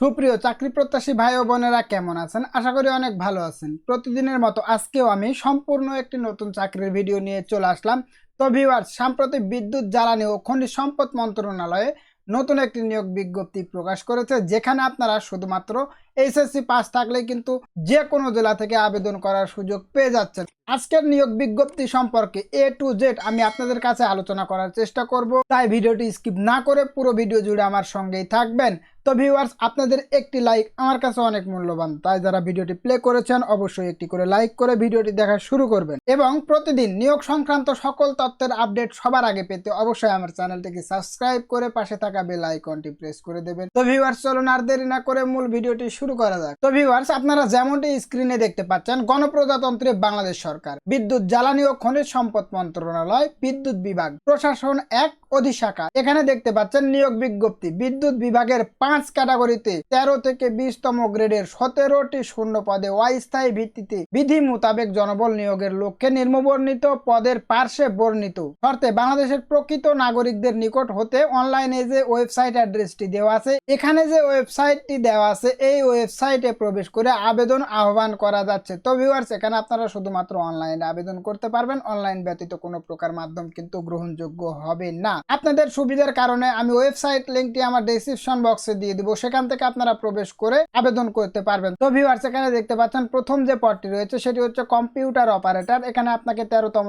সুপ্রিয় চাকরি প্রত্যাশী ভাই ও বোনেরা কেমন আছেন? আশা করি অনেক ভালো আছেন। প্রতিদিনের মতো আজকেও আমি সম্পূর্ণ একটি নতুন চাকরির ভিডিও নিয়ে চলে আসলাম। তো ভিউয়ার্স সাম্প্রতিক বিদ্যুৎ, জ্বালানি ও খনিজ সম্পদ মন্ত্রণালয়ে নতুন একটি নিয়োগ বিজ্ঞপ্তি প্রকাশ করেছে, যেখানে আপনারা শুধুমাত্র এইচএসসি পাস থাকলেই কিন্তু যে কোনো জেলা থেকে আবেদন করার সুযোগ পেয়ে যাচ্ছেন। আজকের নিয়োগ বিজ্ঞপ্তি সম্পর্কে এ টু জেড আমি আপনাদের কাছে আলোচনা করার চেষ্টা করব। তাই ভিডিওটি স্কিপ না করে পুরো ভিডিও জুড়ে আমার সঙ্গেই থাকবেন। তো ভিউয়ার্স আপনাদের একটি লাইক আমার কাছে অনেক মূল্যবান। তাই যারা ভিডিওটি প্লে করেছেন, অবশ্যই একটি করে লাইক করে ভিডিওটি দেখা শুরু করবেন। এবং প্রতিদিন নিয়োগ সংক্রান্ত সকল তথ্যের আপডেট সবার আগে পেতে অবশ্যই আমার চ্যানেলটিকে সাবস্ক্রাইব করে পাশে থাকা বেল আইকনটি প্রেস করে দেবেন। তো ভিউয়ার্স চলুন আর দেরি না করে মূল ভিডিওটি শুরু করা যাক। তো ভিউয়ার্স আপনারা যেমনটি স্ক্রিনে দেখতে পাচ্ছেন, গণপ্রজাতন্ত্রী বাংলাদেশ সরকার, বিদ্যুৎ, জ্বালানি ও খনিজ সম্পদ মন্ত্রণালয়, বিদ্যুৎ বিভাগ, প্রশাসন এক, অধিশাখা। এখানে দেখতে পাচ্ছেন নিয়োগ বিজ্ঞপ্তি। বিদ্যুৎ বিভাগের পাঁচ ক্যাটাগরিতে তেরো থেকে বিশতম গ্রেডের সতেরোটি শূন্য পদে অস্থায়ী ভিত্তিতে বিধি মোতাবেক জনবল নিয়োগের লক্ষ্যে নির্মবর্ণিত পদের পার্শ্বে বর্ণিত। শর্তে বাংলাদেশের প্রকৃত নাগরিকদের নিকট হতে অনলাইনে যে ওয়েবসাইট অ্যাড্রেসটি দেওয়া আছে, এখানে যে ওয়েবসাইটটি দেওয়া আছে, এই ওয়েবসাইটে প্রবেশ করে আবেদন আহ্বান করা যাচ্ছে। তো ভিউয়ার্স এখানে আপনারা শুধুমাত্র অনলাইনে আবেদন করতে পারবেন। অনলাইন ব্যতীত কোনো প্রকার মাধ্যম কিন্তু গ্রহণযোগ্য হবে না। আপনাদের সুবিধার কারণে আমি ওয়েবসাইট লিঙ্কটি আমার ডেসক্রিপশন বক্সে দিয়ে দিব। সেখান থেকে আপনারা প্রবেশ করে আবেদন করতে পারবেন। তো ভিউয়ার্স এখানে দেখতে পাচ্ছেন প্রথম যে পদটি রয়েছে, সেটি হচ্ছে কম্পিউটার অপারেটর এখানে আপনাকে তেরোতম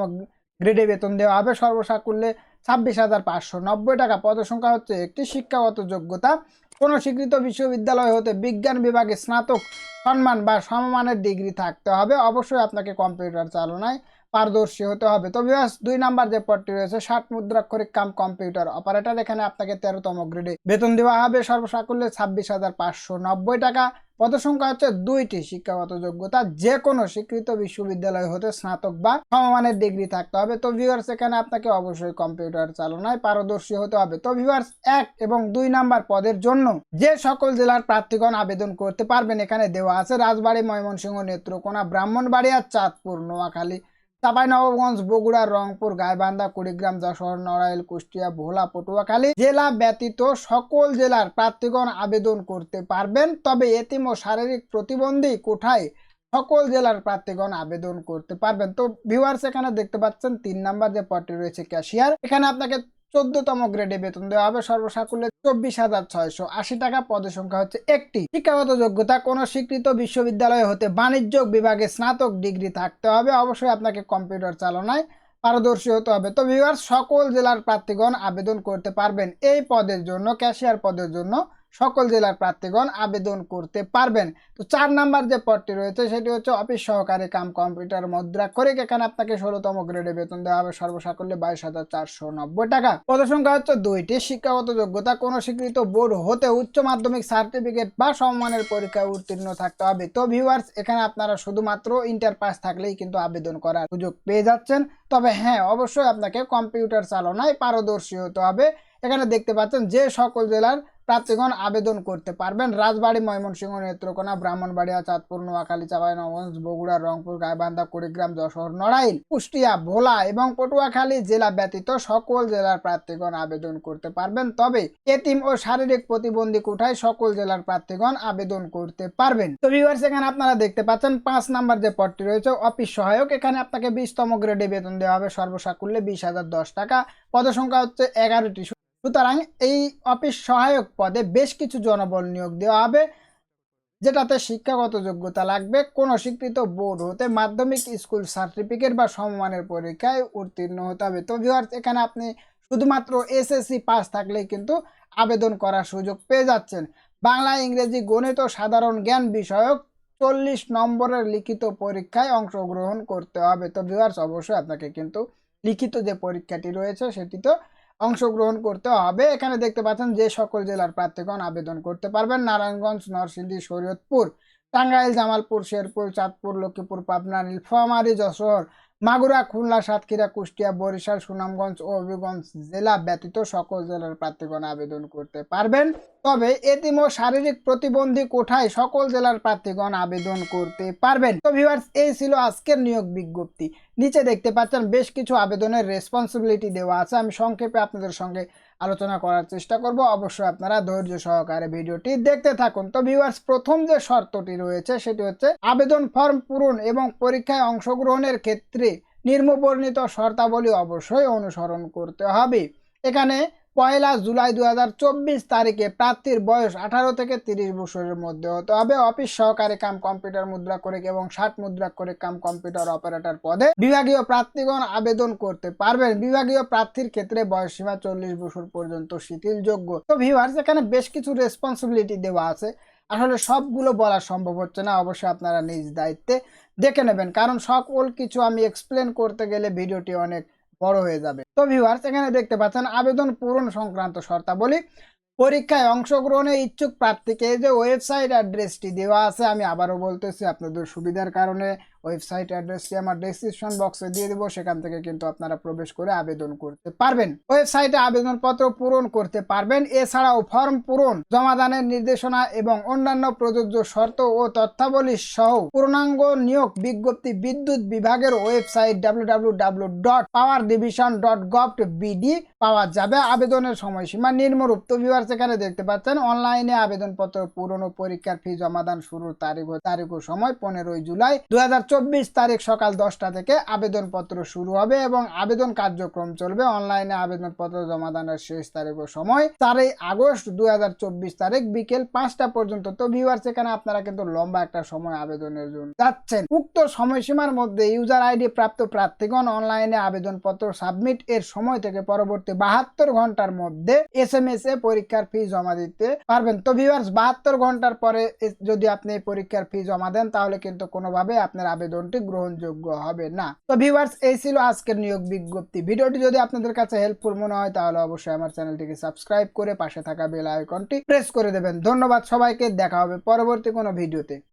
গ্রেডে বেতন দেওয়া হবে। সর্বসাকুল্যে ছাব্বিশ হাজার পাঁচশো নব্বই টাকা। পদসংখ্যা হচ্ছে একটি শিক্ষাগত যোগ্যতা। কোনো স্বীকৃত বিশ্ববিদ্যালয় হতে বিজ্ঞান বিভাগে স্নাতক সম্মান বা সমমানের ডিগ্রি থাকতে হবে। অবশ্যই আপনাকে কম্পিউটার চালনায় পারদর্শী হতে হবে। তো বিভাস দুই নাম্বার যে পদটি রয়েছে, ষাট মুদ্রাক্ষরিক কাম কম্পিউটার। অপারেটর এখানে আপনাকে তেরোতম গ্রেডে বেতন দেওয়া হবে। সর্বসাকুল্যে ছাব্বিশ হাজার পাঁচশো নব্বই টাকা। পদসংখ্যা হচ্ছে দুইটি শিক্ষাগত যোগ্যতা। যে কোনো স্বীকৃত বিশ্ববিদ্যালয় হতে স্নাতক বা সমমানের ডিগ্রি থাকতে হবে। তো ভিউয়ার্স এখানে আপনাকে অবশ্যই কম্পিউটার চালনায় পারদর্শী হতে হবে। তো ভিউয়ার্স এক এবং দুই নাম্বার পদের জন্য যে সকল জেলার প্রার্থীগণ আবেদন করতে পারবেন, এখানে দেওয়া আছে। রাজবাড়ী, ময়মনসিংহ, নেত্রকোনা, ব্রাহ্মণবাড়িয়া, চাঁদপুর, নোয়াখালী। চাঁপাইনবাবগঞ্জ বগুড়া, রংপুর, গাইবান্ধা, কুড়িগ্রাম, যশোর, নড়াইল, কুষ্টিয়া, ভোলা, পটুয়াখালী জেলা ব্যতীত সকল জেলার প্রার্থীগণ আবেদন করতে পারবেন। তবে এতিম ও শারীরিক প্রতিবন্ধী কোঠায় সকল জেলার প্রার্থীগণ আবেদন করতে পারবেন। তো ভিউয়ার্স এখানে দেখতে পাচ্ছেন, তিন নাম্বার যে পদটি রয়েছে ক্যাশিয়ার এখানে আপনাকে চোদ্দতম গ্রেডে বেতন দেওয়া হবে সর্বসাকুল্যে চব্বিশ হাজার ছয়শো। আশি টাকা পদের সংখ্যা হচ্ছে একটি। শিক্ষাগত যোগ্যতা, কোন স্বীকৃত বিশ্ববিদ্যালয় হতে বাণিজ্য বিভাগে স্নাতক ডিগ্রি থাকতে হবে। অবশ্যই আপনাকে কম্পিউটার চালনায় পারদর্শী হতে হবে। তো ভিউয়ার সকল জেলার প্রার্থীগণ আবেদন করতে পারবেন এই পদের জন্য ক্যাশিয়ার পদের জন্য। সকল জেলার প্রার্থীগণ আবেদন করতে পারবেন। তো চার নাম্বার যে পদটি রয়েছে, সেটি হচ্ছে অফিস সহকারী কাম কম্পিউটার মুদ্রা করে এখানে আপনাকে ষোলোতম গ্রেডে বেতন দেওয়া হবে সর্বসাকল্যে বাইশ হাজার চারশো নব্বই টাকা। পদসংখ্যা হচ্ছে দুইটি। শিক্ষাগত যোগ্যতা, কোনো স্বীকৃত বোর্ড হতে উচ্চ মাধ্যমিক সার্টিফিকেট বা সম্মানের পরীক্ষায় উত্তীর্ণ থাকতে হবে। তো ভিউয়ার্স, এখানে আপনারা শুধুমাত্র ইন্টার পাস থাকলেই কিন্তু আবেদন করার সুযোগ পেয়ে যাচ্ছেন। তবে হ্যাঁ অবশ্যই আপনাকে কম্পিউটার চালনায় পারদর্শী হতে হবে। এখানে দেখতে পাচ্ছেন যে সকল জেলার প্রার্থীগণ আবেদন করতে পারবেন। রাজবাড়ী, ময়মনসিংহ, নেত্রকোনা, ব্রাহ্মণবাড়িয়া, চাঁদপুর, নোয়াখালী চাঁপাইনবাবগঞ্জ বগুড়া, রংপুর, গাইবান্ধা, কুড়িগ্রাম, যশোর, নড়াইল, কুষ্টিয়া, ভোলা এবং পটুয়াখালী জেলা ব্যতীত সকল জেলার প্রার্থীগণ আবেদন করতে পারবেন। তবে এতিম ও শারীরিক প্রতিবন্ধী কোঠায় সকল জেলার প্রার্থীগণ আবেদন করতে পারবেন। তো ভিউয়ার্স এখানে আপনারা দেখতে পাচ্ছেন পাঁচ নাম্বার যে পদটি রয়েছে, অফিস সহায়ক। এখানে আপনাকে বিশতম গ্রেডে বেতন দেওয়া হবে সর্বসাকুল্যে বিশ হাজার দশ টাকা। পদসংখ্যা হচ্ছে এগারোটি সুতরাং এই অফিস সহায়ক পদে বেশ কিছু জনবল নিয়োগ দেওয়া হবে, যেটাতে শিক্ষাগত যোগ্যতা লাগবে। কোনো স্বীকৃত বোর্ড হতে মাধ্যমিক স্কুল সার্টিফিকেট বা সমমানের পরীক্ষায় উত্তীর্ণ হতে হবে। তো ভিউয়ার্স এখানে আপনি শুধুমাত্র এসএসসি পাস থাকলেই কিন্তু আবেদন করার সুযোগ পেয়ে যাচ্ছেন। বাংলা, ইংরেজি, গণিত ও সাধারণ জ্ঞান বিষয়ক চল্লিশ নম্বরের লিখিত পরীক্ষায় অংশগ্রহণ করতে হবে। তো ভিউয়ার্স অবশ্যই আপনাকে কিন্তু লিখিত যে পরীক্ষাটি রয়েছে, সেটি তো অংশগ্রহণ করতে হবে। এখানে দেখতে পাচ্ছেন যে সকল জেলার প্রার্থীগণ আবেদন করতে পারবেন। নারায়ণগঞ্জ, নরসিংদী, শরীয়তপুর, টাঙ্গাইল, জামালপুর, শেরপুর, চাঁদপুর, লক্ষ্মীপুর, পাবনা, নীলফামারী, যশোর মাগুরা, খুলনা, সাতক্ষীরা, কুষ্টিয়া, বরিশাল, সুনামগঞ্জ ও হবিগঞ্জ জেলা ব্যতীত সকল জেলার প্রার্থীগণ আবেদন করতে পারবেন। তবে এতিম শারীরিক প্রতিবন্ধী কোঠায় সকল জেলার প্রার্থীগণ আবেদন করতে পারবেন। তো ভিউয়ার্স এই ছিল আজকের নিয়োগ বিজ্ঞপ্তি। নিচে দেখতে পাচ্ছেন বেশ কিছু আবেদনের রেসপন্সিবিলিটি দেওয়া আছে। আমি সংক্ষেপে আপনাদের সঙ্গে আলোচনা করার চেষ্টা করব। অবশ্যই আপনারা ধৈর্য সহকারে ভিডিওটি দেখতে থাকুন। তো ভিউয়ার্স প্রথম যে শর্তটি রয়েছে, সেটি হচ্ছে আবেদন ফর্ম পূরণ এবং পরীক্ষায় অংশগ্রহণের ক্ষেত্রে নির্মবর্ণিত শর্তাবলী অবশ্যই অনুসরণ করতে হবে। এখানে পয়লা জুলাই দু হাজার চব্বিশ তারিখে প্রার্থীর বয়স আঠারো থেকে তিরিশ বছরের মধ্যে হতে হবে। অফিস সহকারী কাম কম্পিউটার মুদ্রা করে এবং ষাট মুদ্রা করে কাম কম্পিউটার অপারেটর পদে বিভাগীয় প্রার্থীগণ আবেদন করতে পারবেন। বিভাগীয় প্রার্থীর ক্ষেত্রে বয়স সীমা চল্লিশ বছর পর্যন্ত শিথিলযোগ্য। তো ভিউয়ার্স এখানে বেশ কিছু রেসপন্সিবিলিটি দেওয়া আছে। আসলে সবগুলো বলা সম্ভব হচ্ছে না, অবশ্যই আপনারা নিজ দায়িত্বে দেখে নেবেন। কারণ সকল কিছু আমি এক্সপ্লেন করতে গেলে ভিডিওটি অনেক বড় হয়ে যাবে। তো ভিউয়ার্স এখানে দেখতে পাচ্ছেন আবেদন পূরণ সংক্রান্ত শর্তাবলী। পরীক্ষায় অংশগ্রহণে ইচ্ছুক প্রার্থীকে যে ওয়েবসাইট অ্যাড্রেসটি দেওয়া আছে, আমি আবারও বলতেছি, আপনাদের সুবিধার কারণে ওয়েবসাইট অ্যাড্রেসটি আমার ডেসক্রিপশন বক্সে দিয়ে দেবো, সেখান থেকে কিন্তু আপনারা প্রবেশ করে আবেদন করতে পারবেন। ওয়েবসাইটে আবেদনপত্র পূরণ করতে পারবেন, এছাড়াও ফর্ম পূরণ জমাদানের নির্দেশনা এবং অন্যান্য প্রযোজ্য শর্ত ও তথ্যাবলী সহ পূর্ণাঙ্গ নিয়োগ বিজ্ঞপ্তি বিদ্যুৎ বিভাগের website W dot power division dot পাওয়া যাবে। আবেদনের সময়সীমা নিম্নরূপ। তো ভিউয়ার্স এখানে দেখতে পাচ্ছেন অনলাইনে আবেদনপত্র পূরণ ও পরীক্ষার ফি জমাদান শুরুর তারিখ তারিখ ও সময় পনেরোই জুলাই দু হাজার তারিখ সকাল দশটা থেকে আবেদনপত্র শুরু হবে এবং আবেদন কার্যক্রম চলবে। অনলাইনে আবেদনপত্র জমাদানের শেষ তারিখ ও সময় চারই আগস্ট দু তারিখ বিকেল পাঁচটা পর্যন্ত। তো ভিউয়ার্স এখানে আপনারা কিন্তু লম্বা একটা সময় আবেদনের জন্য যাচ্ছেন। উক্ত সময়সীমার মধ্যে ইউজার আইডি প্রাপ্ত প্রার্থীগণ অনলাইনে আবেদনপত্র সাবমিট এর সময় থেকে পরবর্তী বাহাত্তর ঘণ্টার মধ্যে এস এম এস এ পরীক্ষার ফি জমা দিতে পারবেন। তো ভিউয়ার্স বাহাত্তর ঘণ্টার পরে যদি আপনি পরীক্ষার ফি জমা দেন, তাহলে কিন্তু কোনোভাবে আপনার আবেদনটি গ্রহণযোগ্য হবে না। তো ভিউয়ার্স এই ছিল আজকের নিয়োগ বিজ্ঞপ্তি। ভিডিওটি যদি আপনাদের কাছে হেল্পফুল মনে হয়, তাহলে অবশ্যই আমার চ্যানেলটিকে সাবস্ক্রাইব করে পাশে থাকা বেল আইকনটি প্রেস করে দেবেন। ধন্যবাদ সবাইকে, দেখা হবে পরবর্তী কোনো ভিডিওতে